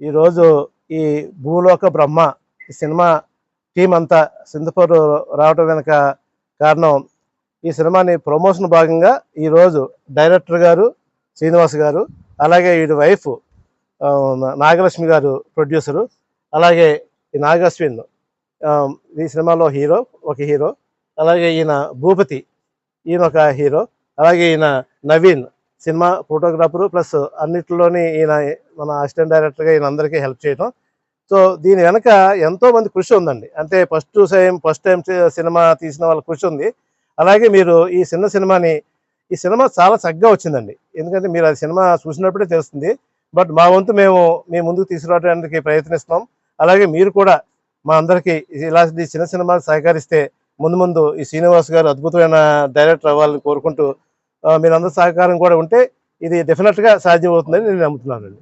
ఈరోజు ఈ భూలోక బ్రహ్మ ఈ సినిమా టీం అంతా సింధపూర్ రావటం వెనుక కారణం. ఈ సినిమాని ప్రమోషన్ భాగంగా ఈరోజు డైరెక్టర్ గారు శ్రీనివాస్ గారు అలాగే వీడి వైఫ్ నాగలక్ష్మి గారు ప్రొడ్యూసరు అలాగే ఈ నాగశ్విన్ ఈ సినిమాలో హీరో ఒక హీరో అలాగే ఈయన భూపతి ఈయన ఒక హీరో అలాగే ఈయన నవీన్ సినిమా ఫోటోగ్రాఫరు ప్లస్ అన్నిటిలోని ఈయన మన అసిస్టెంట్ డైరెక్టర్గా ఈయన అందరికీ హెల్ప్ చేయడం సో దీని వెనక ఎంతో మంది కృషి ఉందండి. అంటే first time first time cinema తీసిన వాళ్ళ కృషి ఉంది. అలాగే మీరు ఈ చిన్న సినిమాని ఈ సినిమా చాలా చక్కగా వచ్చిందండి. ఎందుకంటే మీరు ఆ సినిమా చూసినప్పుడే తెలుస్తుంది. బట్ మా వంతు మేము మీ ముందుకు తీసుకురావడానికి ప్రయత్నిస్తున్నాం. అలాగే మీరు కూడా మా అందరికీ ఇలాంటి చిన్న సినిమాలు సహకరిస్తే ముందు ముందు ఈ శ్రీనివాస్ గారు అద్భుతమైన డైరెక్టర్ అవ్వాలని కోరుకుంటూ మీరందరూ సహకారం కూడా ఉంటే ఇది డెఫినెట్గా సాధ్యం అవుతుందని నేను నమ్ముతున్నానండి.